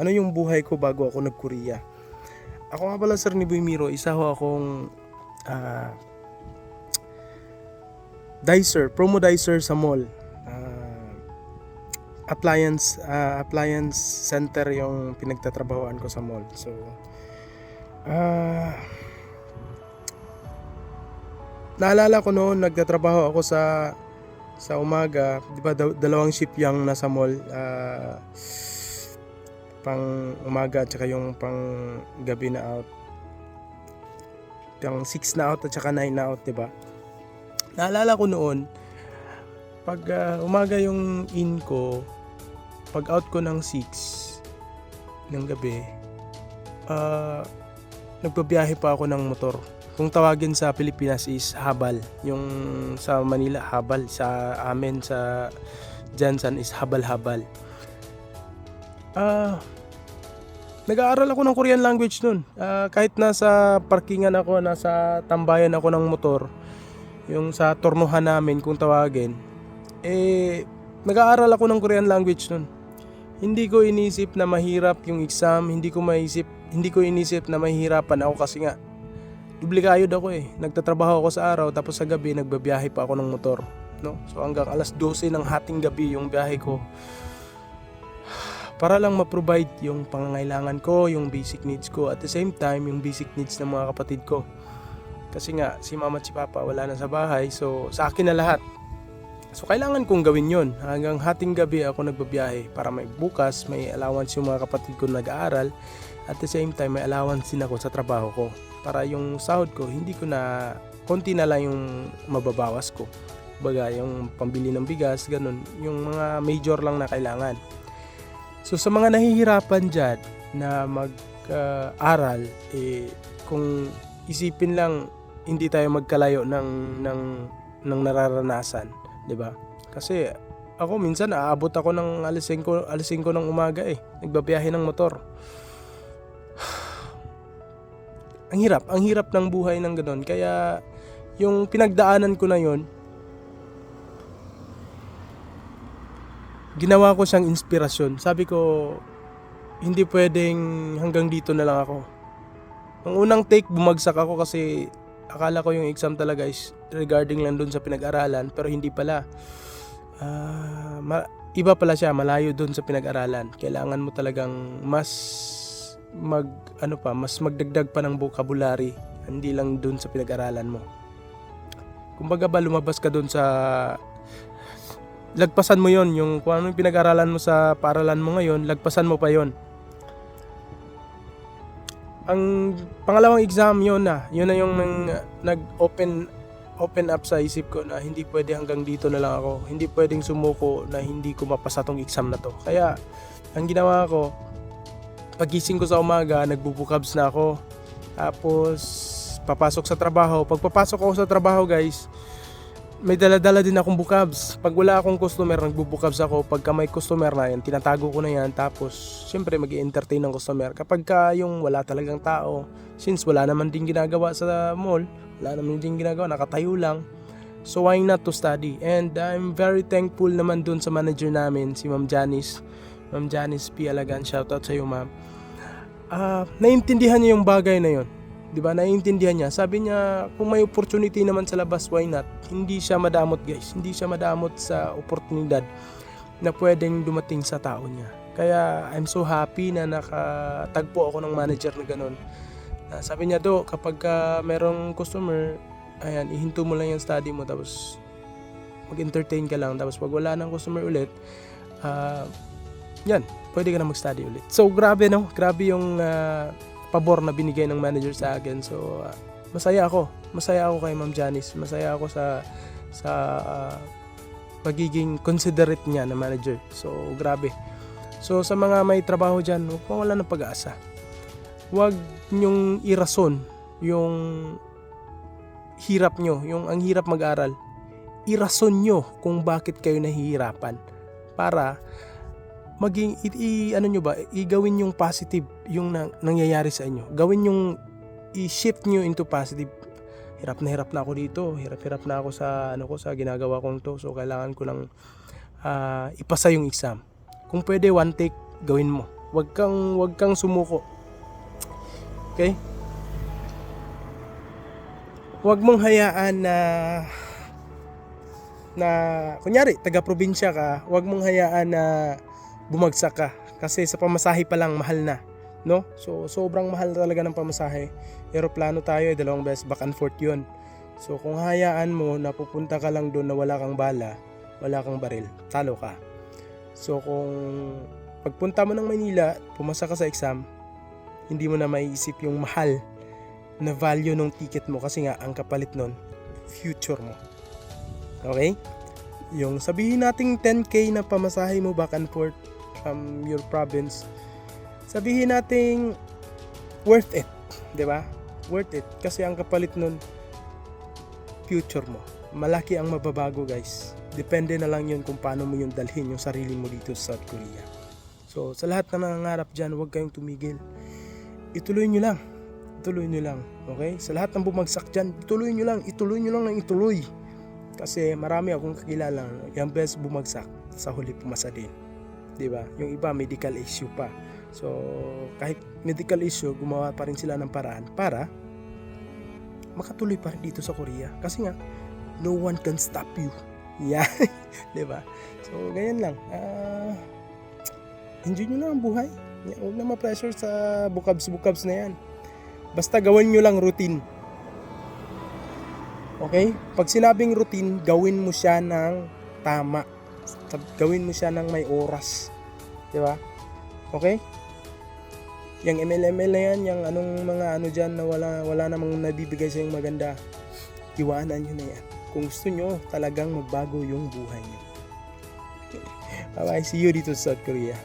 ano yung buhay ko bago ako nag-Korea. Ako nga pala Sir Niboy Miro, isa ho akong ah, dicer, promo dicer sa mall. Ah, appliance ah, appliance center yung pinagtatrabahoan ko sa mall. So ah Naalala ko noon nagtatrabaho ako sa sa umaga, 'di ba dalawang shift yung nasa mall ah, pang umaga at saka yung pang gabi na out. Yung 6 na out at saka 9 na out, 'di ba? Naalala ko noon pag ah, umaga yung in ko, pag out ko ng 6 ng gabi, ah nagbabiyahe pa ako ng motor. Kung tawagin sa Pilipinas is habal. Yung sa Manila, habal. Sa amin, sa Jansan is habal-habal. Ah, nag-aaral ako ng Korean language nun. Ah, kahit nasa parkingan ako, nasa tambayan ako ng motor, yung sa tornuhan namin kung tawagin, eh, nag-aaral ako ng Korean language nun. Hindi ko inisip na mahirap yung exam, hindi ko maisip, hindi ko inisip na mahihirapan ako kasi nga dublikayod ako eh. Nagtatrabaho ako sa araw tapos sa gabi nagbabiyahe pa ako ng motor, no? So hanggang alas 12 ng hating gabi yung biyahe ko para lang ma-provide yung pangangailangan ko, yung basic needs ko at the same time yung basic needs ng mga kapatid ko. Kasi nga si mama at si papa wala na sa bahay so sa akin na lahat. So kailangan kong gawin yon hanggang hating gabi ako nagbabiyahe para may bukas may allowance yung mga kapatid ko na nag-aaral at the same time may allowance din ako sa trabaho ko para yung sahod ko hindi ko na konti na lang yung mababawas ko. Baga yung pambili ng bigas, ganun, yung mga major lang na kailangan. So sa mga nahihirapan dyan na mag-aral, eh, kung isipin lang hindi tayo magkalayo ng, ng, ng nararanasan, di ba? Kasi ako minsan aabot ako ng alas 5, alas 5 ng umaga eh, nagbabiyahe ng motor. ang hirap, ang hirap ng buhay ng ganun. Kaya yung pinagdaanan ko na yon ginawa ko siyang inspirasyon. Sabi ko, hindi pwedeng hanggang dito na lang ako. Nung unang take, bumagsak ako kasi akala ko yung exam talaga is regarding lang dun sa pinag-aralan pero hindi pala. Ma- iba pala siya, malayo dun sa pinag-aralan. Kailangan mo talagang mas mag ano pa, mas magdagdag pa ng vocabulary, hindi lang dun sa pinag-aralan mo. Kumbaga ba lumabas ka dun sa lagpasan mo yon yung kung ano yung pinag-aralan mo sa paaralan mo ngayon, lagpasan mo pa yon ang pangalawang exam yun na. Yun na yung nang, nag-open open up sa isip ko na hindi pwede hanggang dito na lang ako. Hindi pwedeng sumuko na hindi ko mapasa tong exam na to. Kaya ang ginawa ko pagising ko sa umaga nagbubukabs na ako. Tapos papasok sa trabaho. Pag papasok ako sa trabaho guys may dala-dala din akong bukabs. Pag wala akong customer, nagbubukabs ako. Pagka may customer na yan, tinatago ko na yan. Tapos, syempre, mag entertain ng customer. Kapag ka yung wala talagang tao, since wala naman din ginagawa sa mall, wala naman din ginagawa, nakatayo lang. So, why not to study? And I'm very thankful naman dun sa manager namin, si Ma'am Janice. Ma'am Janice P. Alagan, shoutout sa iyo, ma'am. Ah, naintindihan niya yung bagay na yon. 'di ba? Naiintindihan niya. Sabi niya, kung may opportunity naman sa labas, why not? Hindi siya madamot, guys. Hindi siya madamot sa oportunidad na pwedeng dumating sa tao niya. Kaya I'm so happy na nakatagpo ako ng manager na ganun. Na sabi niya do, kapag ka merong customer, ayan, ihinto mo lang yung study mo tapos mag-entertain ka lang. Tapos pag wala ng customer ulit, ah, yan, pwede ka na mag-study ulit. So grabe no, grabe yung ah, pabor na binigay ng manager sa akin. So, uh, masaya ako. Masaya ako kay Ma'am Janice. Masaya ako sa sa uh, pagiging considerate niya na manager. So, grabe. So, sa mga may trabaho dyan, huwag mawala ng pag-asa. Huwag nyong irason yung hirap nyo, yung ang hirap mag-aral. Irason nyo kung bakit kayo nahihirapan para maging i, i- ano nyo ba igawin yung positive yung nang, nangyayari sa inyo gawin yung i-shift nyo into positive hirap na hirap na ako dito. Hirap hirap na ako sa ano ko sa ginagawa kong to. So kailangan ko lang ah, ipasa yung exam. Kung pwede one take gawin mo. Wag kang wag kang sumuko. Okay? Huwag mong hayaan na na kunyari taga-probinsya ka, huwag mong hayaan na bumagsak ka. Kasi sa pamasahe pa lang mahal na, no? So sobrang mahal talaga ng pamasahe. Eroplano tayo, eh, dalawang beses back and forth 'yun. So kung hayaan mo na pupunta ka lang doon na wala kang bala, wala kang baril, talo ka. So kung pagpunta mo ng Manila, pumasa ka sa exam, hindi mo na maiisip yung mahal na value ng ticket mo kasi nga ang kapalit nun, future mo. Okay? Yung sabihin nating 10k na pamasahe mo back and forth from your province, sabihin nating worth it, 'di ba? Worth it kasi ang kapalit nun future mo. Malaki ang mababago, guys. Depende na lang 'yun kung paano mo yung dalhin yung sarili mo dito sa South Korea. So, sa lahat na nangangarap dyan, huwag kayong tumigil. Ituloy nyo lang. Ituloy nyo lang. Okay? Sa lahat ng bumagsak dyan, ituloy nyo lang. Ituloy nyo lang ng ituloy. Kasi marami akong kakilala, yung best bumagsak, sa huli pumasa din. 'Di ba? Yung iba medical issue pa. So, kahit medical issue, gumawa pa rin sila ng paraan para makatuloy pa rin dito sa Korea. Kasi nga, no one can stop you. Yeah. ba? So, ganyan lang. Ah, enjoy nyo lang ang buhay. Yeah, Huwag na ma-pressure sa bukabs-bukabs na yan. Basta gawin nyo lang routine. Okay? Pag sinabing routine, gawin mo siya ng tama. Gawin mo siya ng may oras. Di ba? Okay? Yung MLML na yan, yung anong mga ano dyan na wala, wala namang nabibigay sa yung maganda, iwanan nyo na yan. Kung gusto nyo talagang magbago yung buhay nyo. Bye-bye. See you dito sa South Korea.